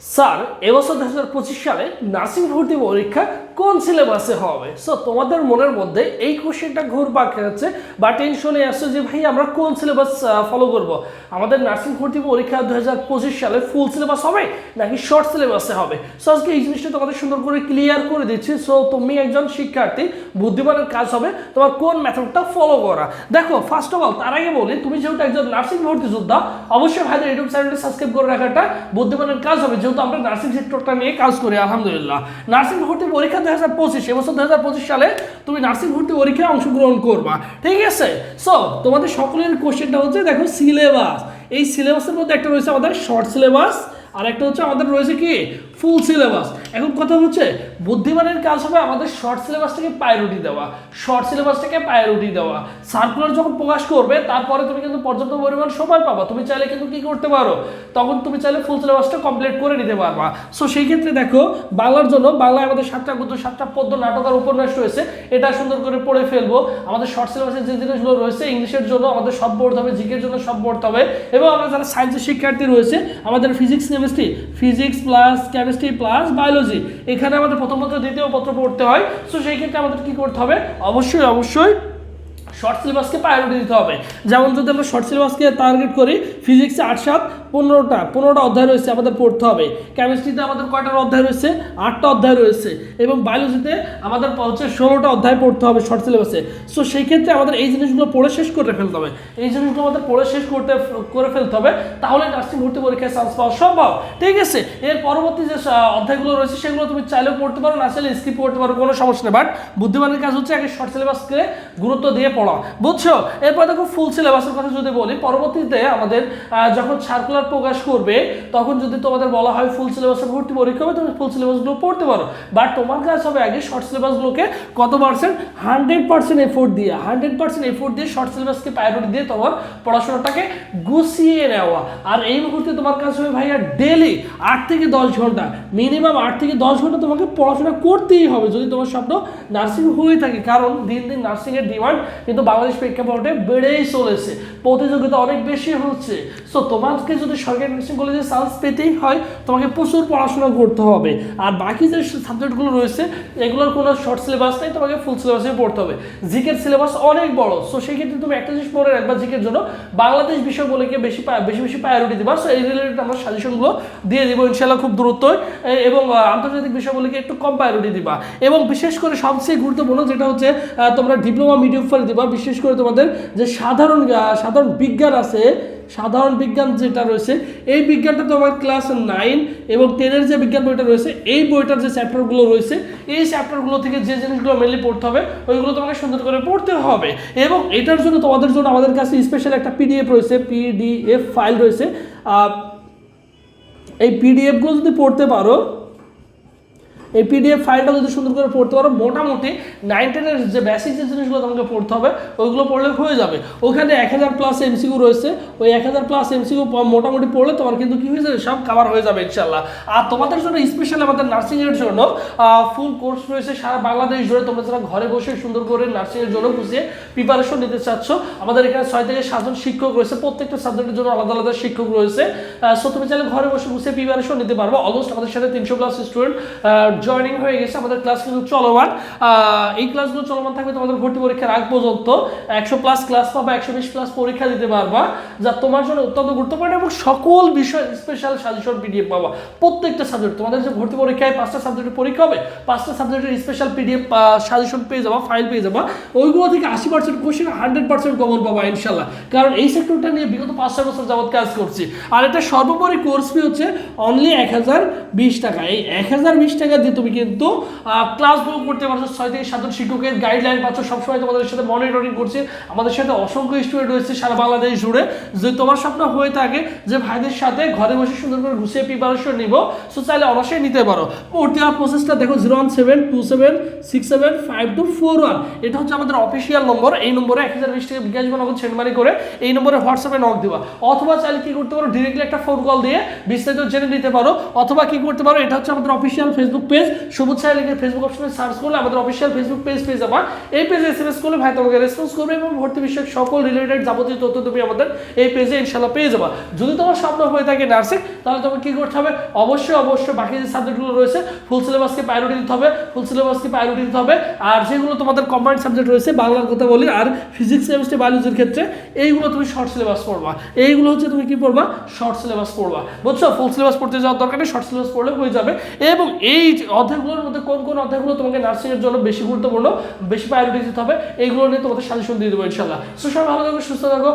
Sir, এবছর দু হাজার পঁচিশ সালে নার্সিং ভর্তি পরীক্ষা কোন সিলেবাসে হবে? সো তোমাদের মনের মধ্যে এই কোশ্চেনটা ঘুরপাক খাচ্ছে বা টেনশনে আসছে যে, ভাই, আমরা কোন সিলেবাস ফলো করব? আমাদের নার্সিং ভর্তি পরীক্ষা দু হাজার পঁচিশ সালে ফুল সিলেবাস হবে নাকি শর্ট সিলেবাসে হবে? সো আজকে এই জিনিসটা তোমাদের সুন্দর করে ক্লিয়ার করে দিচ্ছি। সো তুমি একজন শিক্ষার্থী, বুদ্ধিমানের কাজ হবে, তোমার কোন মেথডটা ফলো করা? দেখো ফার্স্ট অফ অল তার আগে বলি, তুমি যেহেতু একজন নার্সিং ভর্তি যোদ্ধা, অবশ্যই ভাইদের ইউটিউব চ্যানেলটি সাবস্ক্রাইব করে রাখাটা বুদ্ধিমানের কাজ হবে। যেহেতু আমরা নার্সিং সেক্টরটা নিয়ে কাজ করি, আলহামদুলিল্লাহ। নার্সিং ভর্তি পরীক্ষা দু হাজার পঁচিশ এবছর দু হাজার পঁচিশ সালে তুমি নার্সিং ভর্তি পরীক্ষায় অংশগ্রহণ করবা, ঠিক আছে? সো তোমাদের সকলের কোশ্চেনটা হচ্ছে, দেখো সিলেবাস এই সিলেবাসের মধ্যে একটা রয়েছে আমাদের শর্ট সিলেবাস আর একটা হচ্ছে আমাদের রয়েছে কি? ফুল সিলেবাস এখন কথা হচ্ছে, বুদ্ধিমানের কাজ হবে আমাদের শর্ট সিলেবাসটাকে প্রায়োরিটি দেওয়া। শর্ট সিলেবাসটাকে প্রায়োরিটি দেওয়া। সার্কুলার যখন প্রকাশ করবে, তারপরে তুমি কিন্তু পর্যাপ্ত পরিমাণ সময় পাবা। তুমি চাইলে কিন্তু কি করতে পারো? তখন তুমি চাইলে ফুল সিলেবাসটা কমপ্লিট করে নিতে পারবা। সো সেই ক্ষেত্রে দেখো, বাংলার জন্য, বাংলায় আমাদের সাতটা গদ্য, সাতটা পদ্য নাটক আর উপন্যাস রয়েছে। এটা সুন্দর করে পড়ে ফেলব। আমাদের শর্ট সিলেবাসের যে জিনিসগুলো রয়েছে, ইংলিশের জন্য আমাদের সব পড়তে হবে, জিকের জন্য সব পড়তে হবে। এবং আমরা যারা সায়েন্সের শিক্ষার্থী রয়েছে, আমাদের physics chemistry physics plus chemistry plus biology এখানে আমাদের প্রথমত দ্বিতীয় পত্র পড়তে হয়। সো সেই ক্ষেত্রে আমাদের কি করতে হবে? অবশ্যই অবশ্যই শর্ট সিলেবাসকে প্রায়োরিটি দিতে হবে। যেমন যদি আমরা শর্ট সিলেবাসকে টার্গেট করি ফিজিক্সে আট সাত পনেরোটা পনেরোটা অধ্যায় রয়েছে আমাদের পড়তে হবে। কেমিস্ট্রিতে আমাদের কয়টা অধ্যায় রয়েছে? আটটা অধ্যায় রয়েছে এবং বায়োলজিতে আমাদের হচ্ছে ষোলোটা অধ্যায় পড়তে হবে শর্ট সিলেবাসে সো সেই ক্ষেত্রে আমাদের এই জিনিসগুলো পড়ে শেষ করে ফেলতে হবে। এই জিনিসগুলো আমাদের পড়ে শেষ করতে, করে ফেলতে হবে। তাহলে নার্সিং ভর্তি পরীক্ষায় চান্স পাওয়া সম্ভব। ঠিক আছে? এর পরবর্তী যে অধ্যায়গুলো রয়েছে, সেগুলো তুমি চাইলেও পড়তে পারো, না চাইলে স্কিপ করতে পারো, কোনো সমস্যা নেই। বাট বুদ্ধিমানের কাজ হচ্ছে আগে শর্ট সিলেবাসকে গুরুত্ব দিয়ে পড়া। বুঝছ? এরপর দেখো ফুল সিলেবাসের কথা যদি বলি, পরবর্তীতে আমাদের যখন সার্কুলার প্রকাশ করবে, তখন যদি তোমাদের বলা হয় ফুল সিলেবাসে ভর্তি পরীক্ষা হবে, তুমি ফুল সিলেবাসগুলো পড়তে পারো। বাট তোমার কাজ হবে আগে শর্ট সিলেবাসগুলোকে কত পার্সেন্ট হান্ড্রেড পার্সেন্ট এফোর্ট দিয়ে। হান্ড্রেড পার্সেন্ট এফোর্ট দিয়ে শর্ট সিলেবাসকে প্রায়োরিটি দিয়ে তোমার পড়াশোনাটাকে গুছিয়ে নেওয়া। আর এই মুহূর্তে তোমার কাজ হবে ভাইয়া ডেলি আট থেকে দশ ঘণ্টা। মিনিমাম আট থেকে দশ ঘণ্টা তোমাকে পড়াশোনা করতেই হবে যদি তোমার স্বপ্ন নার্সিং হয়ে থাকে। কারণ দিন দিন নার্সিংয়ের ডিমান্ড কিন্তু বাংলাদেশ প্রেক্ষাপটে বেড়েই চলেছে। প্রতিযোগিতা অনেক বেশি হচ্ছে। সো তোমাকে যদি সরকারি নার্সিং কলেজে চান্স পেতেই হয়, তোমাকে প্রচুর পড়াশোনা করতে হবে। আর বাকি যে সাবজেক্টগুলো রয়েছে, এগুলোর কোনো শর্ট সিলেবাস নেই, তোমাকে ফুল সিলেবাসে পড়তে হবে। জিকের সিলেবাস অনেক বড় সো সেই ক্ষেত্রে তুমি একটা জিনিস মনে রাখবা জিকের জন্য, বাংলাদেশ বিষয় বলে গিয়ে বেশি বেশি বেশি প্রায়োরিটি দিবা। সো এই রিলেটেড আমরা সাজেশনগুলো দিয়ে দিব ইনশাল্লাহ খুব দ্রুতই এবং আন্তর্জাতিক বিষয় বলে গিয়ে একটু কম প্রায়োরিটি দিবা। এবং বিশেষ করে সবচেয়ে গুরুত্বপূর্ণ যেটা হচ্ছে তোমরা ডিপ্লোমা মিডিয়াম ফলে দিবা। বিশেষ করে তোমাদের যে সাধারণ সাধারণ বিজ্ঞান আছে সাধারণ বিজ্ঞান যেটা রয়েছে, এই বিজ্ঞানটা তোমার ক্লাস নাইন এবং টেনের যে বিজ্ঞান বইটা রয়েছে, এই বইটার যে চ্যাপ্টারগুলো রয়েছে, এই চ্যাপ্টারগুলো থেকে যে জিনিসগুলো মেনলি পড়তে হবে, ওইগুলো তোমাকে সুন্দর করে পড়তে হবে। এবং এটার জন্য তোমাদের জন্য আমাদের কাছে স্পেশাল একটা পিডিএফ রয়েছে পিডিএফ ফাইল রয়েছে। এই পিডিএফগুলো যদি পড়তে পারো এই পিডিএফ ফাইলটা যদি সুন্দর করে পড়তে পারো, মোটামুটি নাইন টেনের যে বেসিক যে জিনিসগুলো তোমাকে পড়তে হবে, ওইগুলো পড়লে হয়ে যাবে। ওখানে এক হাজার প্লাস এমসিকিউ রয়েছে, ওই এক হাজার প্লাস এমসিকিউ মোটামুটি পড়লে তোমার কিন্তু কি হয়ে যাবে? সব কাভার হয়ে যাবে ইনশাল্লাহ আর তোমাদের জন্য স্পেশাল আমাদের নার্সিংয়ের জন্য ফুল কোর্স রয়েছে সারা বাংলাদেশ জুড়ে। তোমরা যারা ঘরে বসে সুন্দর করে নার্সিংয়ের জন্য বুঝিয়ে প্রিপারেশন নিতে চাচ্ছ, আমাদের এখানে ছয় থেকে সাতজন শিক্ষক রয়েছে। প্রত্যেকটা সাবজেক্টের জন্য আলাদা আলাদা শিক্ষক রয়েছে। সো তুমি চাইলে ঘরে বসে বুঝে প্রিপারেশন নিতে পারব। অলমোস্ট আমাদের সাথে তিনশো প্লাস স্টুডেন্ট জয়েনিং হয়ে গেছে আমাদের ক্লাস কিন্তু চলমান। এই ক্লাসগুলো চলমান থাকবে তোমাদের ভর্তি পরীক্ষার আগ পর্যন্ত একশো প্লাস ক্লাস পাবা, একশো বিশ প্লাস পরীক্ষা দিতে পারবা, যা তোমার জন্য অত্যন্ত গুরুত্বপূর্ণ এবং সকল বিষয় স্পেশাল সাজেশন পিডিএফ পাবা। প্রত্যেকটা সাবজেক্ট তোমাদের যে ভর্তি পরীক্ষায় পাঁচটা সাবজেক্টের পরীক্ষা হবে, পাঁচটা সাবজেক্টের স্পেশাল পিডিএফ সাজেশন পেয়ে যাবা ফাইল পেয়ে যাবা। ওইগুলো থেকে আশি percent question hundred percent common পাবা ইনশাল্লাহ কারণ এই সেক্টরটা নিয়ে বিগত পাঁচ ছয় বছর যাবত কাজ করছি। আর এটা সর্বোপরি কোর্স ফি হচ্ছে অনলি এক হাজার বিশ টাকা। এই এক হাজার বিশ টাকা দিয়ে তুমি কিন্তু ক্লাসগুলো করতে পারছ, ছয় থেকে সাতজন শিক্ষকের গাইডলাইন পাচ্ছ, সবসময় তোমাদের সাথে মনিটরিং করছে। আমাদের সাথে অসংখ্য স্টুডেন্ট রয়েছে সারা বাংলাদেশ জুড়ে। যে তোমার স্বপ্ন হয়ে থাকে যে ভাইদের সাথে ঘরে বসে সুন্দর করে গুছিয়ে প্রিপারেশন নিব সো চাইলে অবশ্যই নিতে পারো। ভর্তি হওয়ার প্রসেসটা দেখো zero one seven two seven six seven five two four one এটা হচ্ছে আমাদের অফিসিয়াল নম্বর এই নম্বরে এক হাজার বিশ টাকা বিকাশ নগদ সেন্ডমারি করে এই নম্বরে হোয়াটসঅ্যাপে নক দেওয়া অথবা চাইলে কি করতে পারো ডিরেক্টলি একটা ফোন কল দিয়ে বিস্তারিত জেনে নিতে পারো। অথবা কি করতে পারো, এটা হচ্ছে আমাদের অফিসিয়াল ফেসবুক পেজ পেজ সবুজ সাহা লিখে ফেসবুক অপশনে সার্চ করলে আমাদের অফিসিয়াল ফেসবুক পেজ পেয়ে যাবা। এই পেজে এস এম এস করলে ভাই তোমাকে রেসপন্স করবে এবং ভর্তি বিষয়ক সকল রিলেটেড যাবতীয় তথ্য তুমি আমাদের এই পেজে ইনশাল্লাহ পেয়ে যাবা। যদি তোমার স্বপ্ন হয়ে থাকে নার্সিং তাহলে তোমাকে কি করতে হবে? অবশ্যই অবশ্যই বাকি যে সাবজেক্টগুলো রয়েছে ফুল সিলেবাসকে প্রায়োরিটি দিতে হবে ফুল সিলেবাসকে প্রায়োরিটি দিতে হবে। আর যেগুলো তোমাদের কম্বাইন্ড সাবজেক্ট রয়েছে, বাংলার কথা বলি, আর ফিজিক্স কেমিস্ট্রি বায়োলজির ক্ষেত্রে, এইগুলো তুমি শর্ট সিলেবাস পড়বা। এইগুলো হচ্ছে তুমি কি পড়বা? শর্ট সিলেবাস পড়বা। বুঝছ? ফুল সিলেবাস পড়তে যাওয়ার দরকার নেই শর্ট সিলেবাস পড়লে হয়ে যাবে। এবং এই অধ্যায়গুলোর মধ্যে কোন কোন অধ্যায়গুলো তোমাকে নার্সিং এর জন্য বেশি গুরুত্বপূর্ণ, বেশি প্রায়োরিটি দিতে হবে, এইগুলো নিয়ে তোমাদের সাজেশন দিয়ে দেবো ইনশাল্লাহ সো ভালো থাকো, সুস্থ থাকো।